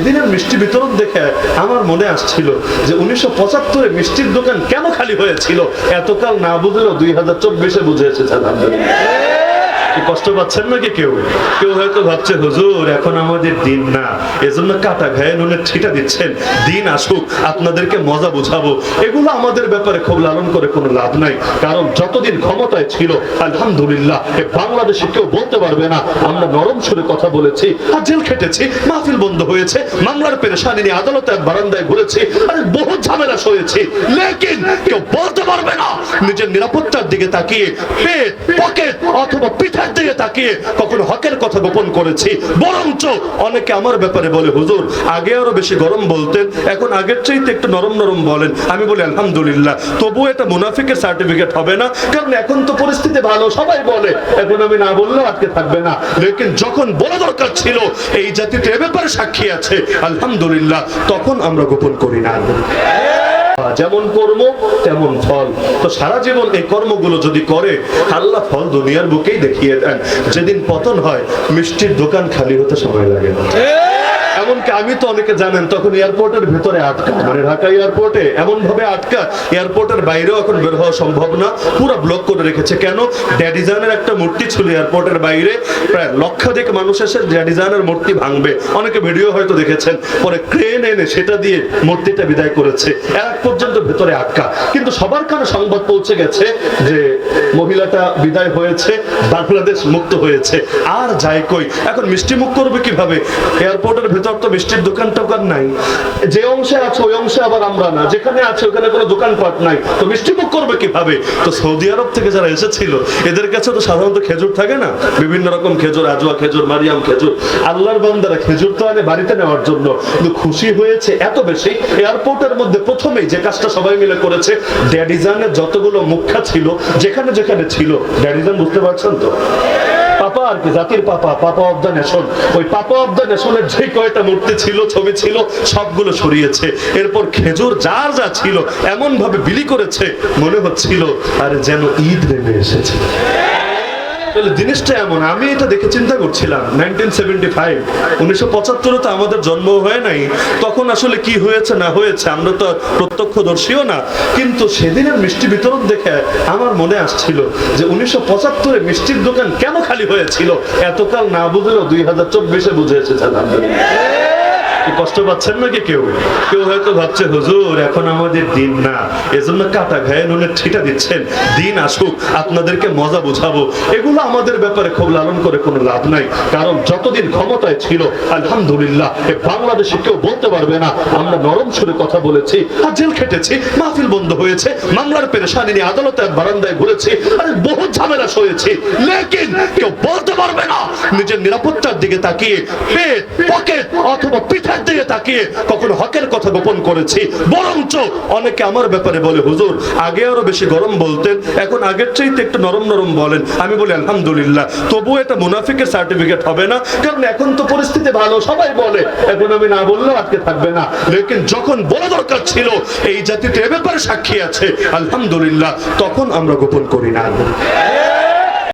সেদিনের মিষ্টি বিতরণ দেখে আমার মনে আসছিল যে উনিশশো পঁচাত্তরে মিষ্টির দোকান কেন খালি হয়েছিল? এতকাল না বুঝলেও দুই হাজার চব্বিশে বুঝে এসেছে। কষ্ট পাচ্ছেন নাকি কেউ? কেউ হয়তো ভাবছে, হুজুর, এখন আমাদের দিন না। এজন্য কাটা ঘায়ে নুনের ছিটা দিচ্ছেন। দিন আসুক, আপনাদেরকে মজা বুঝাবো। এগুলো আমাদের ব্যাপারে খুব লালন করে কোনো লাভ নাই। কারণ যতদিন ক্ষমতায় ছিল, আলহামদুলিল্লাহ, এ বাংলাদেশে কেউ বলতে পারবে না। আমরা নরম সুরে কথা বলেছি, আর জেল খেটেছি, মাহফিল বন্ধ হয়েছে, মামলার পেরেশানি নিয়ে আদালতের বারান্দায় ঘুরেছি, আরে বহু ঝামেলা সয়েছি। লেকিন কেউ বলতে পারবে না। নিজের নিরাপত্তার দিকে তাকিয়ে পেট, পকেট অথবা দিকে তাকিয়ে কখনো হকের কথা গোপন করেছি। বরঞ্চ অনেকে আমার ব্যাপারে বলে, হুজুর, আগে আরও বেশি গরম বলতেন, এখন আগের চাইতে একটু নরম নরম বলেন। আমি বলি, আলহামদুলিল্লাহ, তবুও এটা মুনাফিকের সার্টিফিকেট হবে না, কারণ এখন তো পরিস্থিতি ভালো, সবাই বলে। এখন আমি না বললেও আজকে থাকবে না। লেকিন যখন বলা দরকার ছিল, এই জাতিতে এ ব্যাপারে সাক্ষী আছে, আলহামদুলিল্লাহ, তখন আমরা গোপন করি না। যেমন কর্ম, তেমন ফল। তো সারা জীবন এই কর্মগুলো যদি করে, আল্লাহ ফল দুনিয়ার বুকেই দেখিয়ে দেন। যেদিন পতন হয়, মিষ্টির দোকান খালি হতে সময় লাগে না। এমনকি আমি তো অনেকে জানেন, তখন এয়ারপোর্টের ভেতরে আটকা। মানে ঢাকা এয়ারপোর্টে এমন ভাবে আটকা, এয়ারপোর্টের বাইরেও এখন বের হওয়া সম্ভব না। পুরো ব্লক করে রেখেছে। কেন? ড্যাডিজানের একটা মূর্তি ছিল এয়ারপোর্টের বাইরে। প্রায় লক্ষাধিক মানুষ এসে ড্যাডিজানের মূর্তি ভাঙবে। অনেকে ভিডিও হয়তো দেখেছেন। পরে ক্রেন এনে সেটা দিয়ে মূর্তিটা বিদায় করেছে। এক পর্যন্ত ভেতরে আটকা। কিন্তু সবার কানে সংবাদ পৌঁছে গেছে যে মহিলাটা বিদায় হয়েছে, বাংলাদেশ মুক্ত হয়েছে। আর যায় কই? এখন মিষ্টি মুখ করবে কীভাবে? এয়ারপোর্টের ভেতর তো মিষ্টির দোকান টোকান নাই। যে অংশে আছে, ওই অংশে আবার আমরা না। যেখানে আছে, ওখানে কোনো দোকানপাট নাই। তো মিষ্টি মুখ করবে কীভাবে? তো সৌদি আরব থেকে যারা এসেছিল, এদের কাছে তো সাধারণত খেজুর থাকে না? বিভিন্ন রকম খেজুর আজওয়া খেজুর, মারিয়াম খেজুর। আল্লাহর বান্দারা খেজুর তো আনে বাড়িতে নেওয়ার জন্য। কিন্তু খুশি হয়েছে এত বেশি, এয়ারপোর্টের মধ্যে প্রথমেই যে কাজটা সবাই মিলে করেছে, ড্যাডিজানের যতগুলো মুখা ছিল, যেখানে যেখানে ছিল। ড্যাডিজান বুঝতে পারছেন তো? আর কি, জাতির papa papa of the nation ওই পাপা অব দ্য নেশনের যে কয়টা মূর্তি ছিল, ছবি ছিল, সবগুলো সরিয়েছে। এরপর খেজুর যার যা ছিল এমন ভাবে বিলি করেছে, মনে হচ্ছিল, আরে যেন ঈদ নেমে এসেছে। তাহলে জিনিসটা এমন, আমি এটা দেখে চিন্তা করছিলাম নাইনটিন সেভেন্টি ফাইভ উনিশশো তো আমাদের জন্ম হয় নাই, তখন আসলে কি হয়েছে, না হয়েছে, আমরা তো প্রত্যক্ষদর্শীও না, কিন্তু সেদিনের মিষ্টি বিতরণ দেখে আমার মনে আসছিল যে উনিশশো পঁচাত্তরে মিষ্টির দোকান কেন খালি হয়েছিল? এতকাল না বুঝলেও দুই হাজার চব্বিশে বুঝে এসেছে কষ্ট পাচ্ছেন নাকি কেউ? কেউ হয়তো ভাবছে, হুজুর, এখন আমাদের দিন না। এজন্য কাটা ঘায়ে নুনের ছিটা দিচ্ছেন। দিন আসুক, আপনাদেরকে মজা বুঝাবো। এগুলো আমাদের ব্যাপারে খুব লালন করে কোনো লাভ নাই। কারণ যতদিন ক্ষমতায় ছিল, আলহামদুলিল্লাহ, এ বাংলাদেশে কেউ বলতে পারবে না। আমরা নরম সুরে কথা বলেছি, আর জেল খেটেছি, মাহফিল বন্ধ হয়েছে, মামলার পেরেশানি নিয়ে আদালতের বারান্দায় ঘুরেছি, আরে বহু ঝামেলা সয়েছি। লেকিন কেউ বলতে পারবে না। নিজের নিরাপত্তার দিকে তাকিয়ে পেট, পকেট অথবা পিঠের দিকে তাকিয়ে কখনো হকের কথা গোপন করেছি। বরঞ্চ অনেকে আমার ব্যাপারে বলে, হুজুর, আগে আরও বেশি গরম বলতেন, এখন আগের চাইতে একটু নরম নরম বলেন। আমি বলি, আলহামদুলিল্লাহ, তবুও এটা মুনাফিকের সার্টিফিকেট হবে না, কারণ এখন তো পরিস্থিতি ভালো, সবাই বলে। এখন আমি না বললেও আজকে থাকবে না। লেকিন যখন বলা দরকার ছিল, এই জাতিতে এ ব্যাপারে সাক্ষী আছে, আলহামদুলিল্লাহ, তখন আমরা গোপন করি না।